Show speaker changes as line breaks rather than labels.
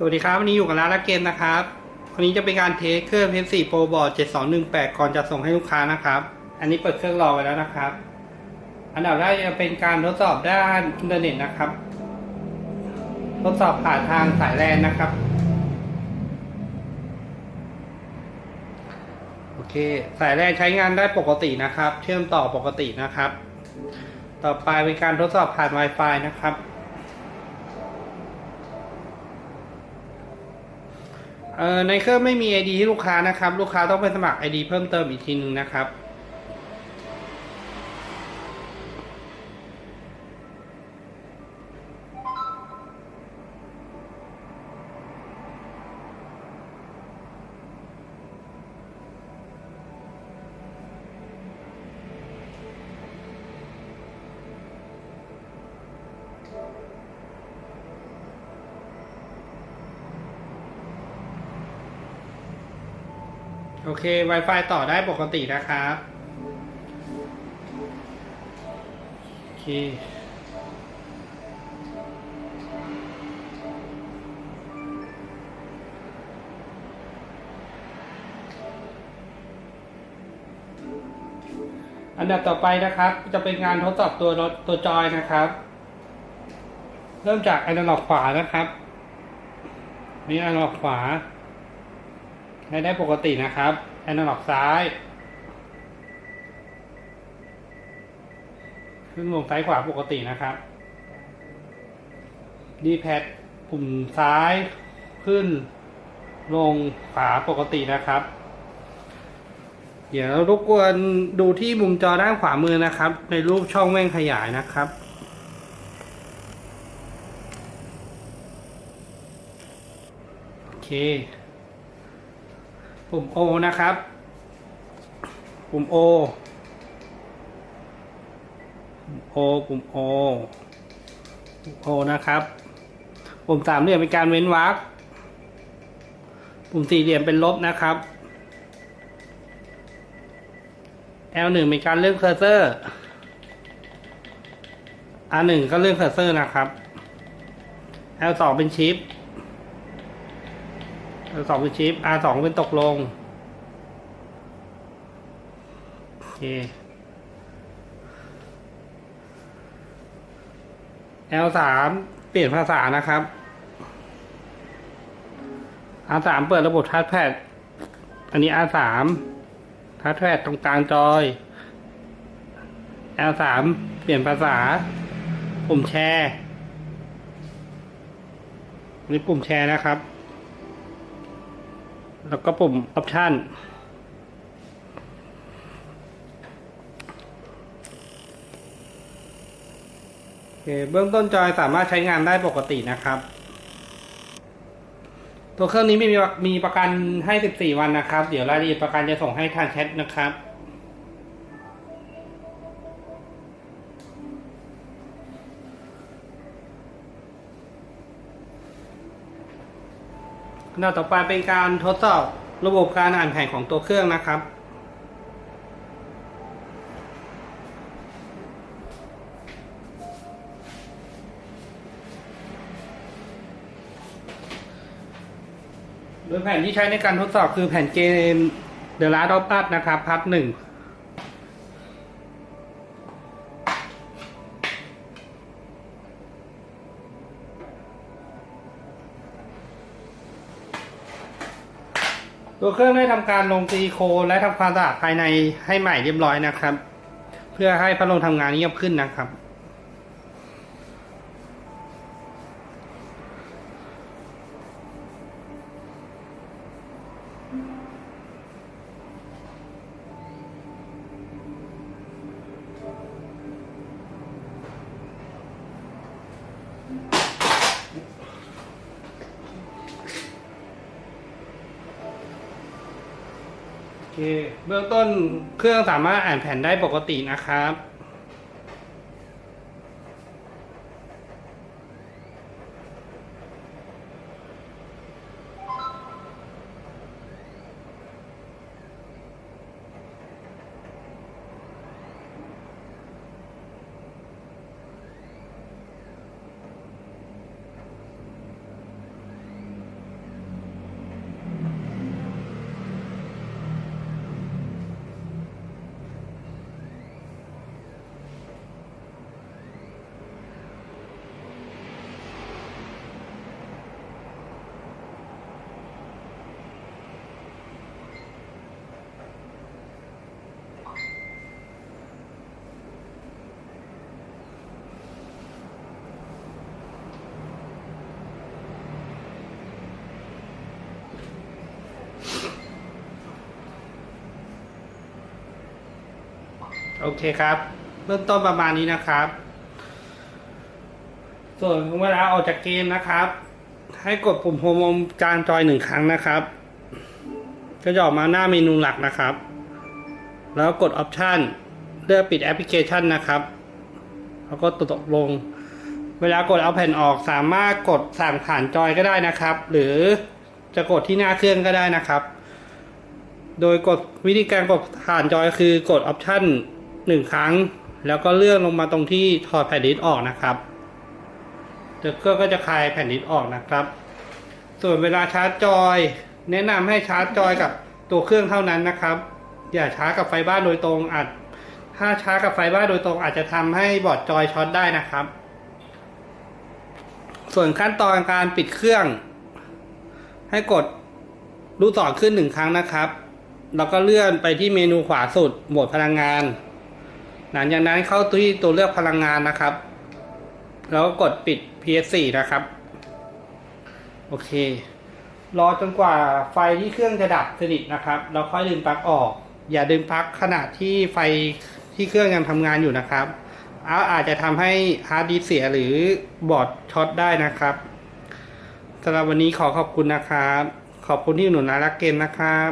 สวัสดีครับ วันนี้อยู่กับร้านละเกมนะครับ วันนี้จะเป็นการเทสเครื่องเพชร4 Pro Board 7218 ก่อนจะส่งให้ลูกค้านะครับ อันนี้เปิดเครื่องรอไว้แล้วนะครับ อันดับแรกจะเป็นการทดสอบด้านอินเทอร์เน็ตนะครับ ทดสอบผ่านทางสายแลนนะครับ โอเค สายแลนใช้งานได้ปกตินะครับ เชื่อมต่อปกตินะครับ ต่อไปเป็นการทดสอบผ่าน Wi-Fi นะครับ เออในเครื่องไม่มี ID ที่ลูกค้านะครับ ลูกค้าต้องไปสมัคร ID เพิ่มเติมอีกทีหนึ่งนะครับ โอเค Wi-Fi ต่อได้ปกตินะครับ โอเคอันดับต่อไปนะครับ จะเป็นงานทดสอบตัวตัวจอยนะครับ เริ่มจาก a อ a l o g ขวานะครับ นี่ a อ a l o g ขวา ใช้ได้ปกตินะครับแอนนอกซ้ายขึ้นลงซ้ายขวาปกตินะครับดีแพดปุ่มซ้ายขึ้นลงขวาปกตินะครับ เดี๋ยวรบกวนดูที่มุมจอด้านขวามือนะครับ ในรูปช่องแว่งขยายนะครับโอเค ปุ่ม O นะครับ ปุ่ม O O ปุ่ม O ปุ่ม O นะครับ ปุ่มสามเหลี่ยมเป็นการเว้นวรรค ปุ่มสี่เหลี่ยมเป็นลบนะครับ L หนึ่งเป็นการเลื่อนเคอร์เซอร์ R หนึ่งก็เลื่อนเคอร์เซอร์นะครับ L สองเป็นชิป สองเป็นชิป R สองเป็นตกลง โอเค L สามเปลี่ยนภาษานะครับ R สามเปิดระบบทัชแพด อันนี้ R สามทัชแพดตรงกลางจอย L สามเปลี่ยนภาษา ปุ่มแชร์นนี้ปุ่มแชร์นะครับ แล้วก็ปุ่มออปชันโอเคเบื้องต้นจอยสามารถใช้งานได้ปกตินะครับ ตัวเครื่องนี้มีมีประกันให้ 14 วันนะครับ เดี๋ยวรายละเอียดประกันจะส่งให้ทางแชทนะครับ หน้าต่อไปเป็นการทดสอบระบบการอ่านแผนของตัวเครื่องนะครับ โดยแผ่นที่ใช้ในการทดสอบคือแผ่นเกม The Last of Us นะครับพัทหนึ่ง ตัวเครื่องได้ทำการลงซิลิโคนและทำความสะอาดภายในให้ใหม่เรียบร้อยนะครับ เพื่อให้พัดลมทำงานเงียบขึ้นนะครับ เคเบื้องต้นเครื่องสามารถอ่านแผ่นได้ปกตินะครับ โอเคครับเริ่มต้นประมาณนี้นะครับ ส่วนเวลาออกจากเกมนะครับ ให้กดปุ่มโฮมจานจอยหนึ่งครั้งนะครับ ก็จะออกมาหน้าเมนูหลักนะครับ แล้วกดออปชันเลือกปิดแอปพลิเคชันนะครับ แล้วก็ตกลง เวลากดเอาแผ่นออกสามารถกดสั่งผ่านจอยก็ได้นะครับ หรือจะกดที่หน้าเครื่องก็ได้นะครับ โดยกดวิธีการกดผ่านจอยคือกดออปชัน หนึ่งครั้ง แล้วก็เลื่อนลงมาตรงที่ถอดแผ่นดิสออกนะครับเดี๋ยวเครื่องก็จะคลายแผ่นดิสออกนะครับ ส่วนเวลาชาร์จจอย แนะนำให้ชาร์จจอยกับตัวเครื่องเท่านั้นนะครับ อย่าชาร์จกับไฟบ้านโดยตรงอาจถ้าชาร์จกับไฟบ้านโดยตรงอาจจะทำให้บอร์ดจอยช็อตได้นะครับ ส่วนขั้นตอนการปิดเครื่อง ให้กดลูกศรขึ้นหนึ่งครั้งนะครับ แล้วก็เลื่อนไปที่เมนูขวาสุดโหมดพลังงาน หลังจากนั้นเข้าที่ตัวเลือกพลังงานนะครับ แล้วกกดปิด PS4 นะครับ โอเค รอจนกว่าไฟที่เครื่องจะดับสนิทนะครับแล้วค่อยดึงปลั๊กออก อย่าดึงปลั๊กขณะที่ไฟที่เครื่องยังทำงานอยู่นะครับอาอาจจะทำให้ฮาร์ดดิสเสียหรือบอร์ดช็อตได้นะครับสำหรับวันนี้ขอขอบคุณนะครับ ขอบคุณที่หนุนร้านรักเกมนะครับ